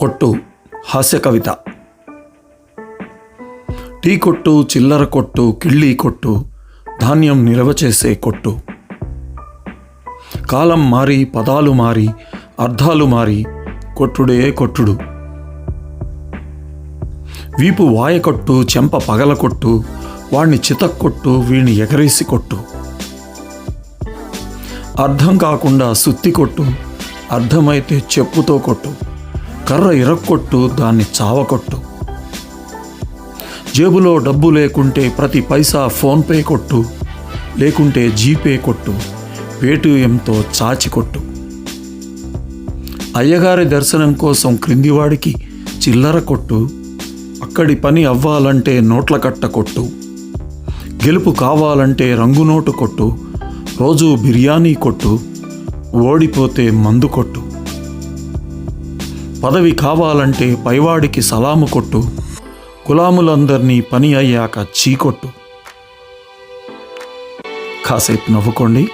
కొట్టు హాస్య కవిత. టీ కొట్టు చిల్లర కొట్టు కిళ్ళీ కొట్టు ధాన్యం నిల్వ చేసే కొట్టు. కాలం మారి పదాలు మారి అర్థాలు మారి కొట్టుడే కొట్టుడు. వీపు వాయ కొట్టు చెంప పగల కొట్టు వాణ్ణి చితక్కొట్టు వీణ్ణి ఎగరేసి కొట్టు. అర్థం కాకుండా సుత్తి కొట్టు అర్థమైతే చెప్పుతో కొట్టు. కర్ర ఇరక్కొట్టు దాన్ని చావకొట్టు. జేబులో డబ్బు లేకుంటే ప్రతి పైసా ఫోన్పే కొట్టు లేకుంటే జీపే కొట్టు పేటీఎంతో చాచి కొట్టు అయ్యగారి దర్శనం కోసం క్రిందివాడికి చిల్లర కొట్టు అక్కడి పని అవ్వాలంటే నోట్ల కట్ట కొట్టు గెలుపు కావాలంటే రంగు నోటు కొట్టు రోజు బిర్యానీ కొట్టు ఓడిపోతే మందు కొట్టు. పదవి కావాలంటే పైవాడికి సలాము కొట్టు. గులాములందరినీ పని అయ్యాక చీకొట్టు. కాసేపు నవ్వుకోండి.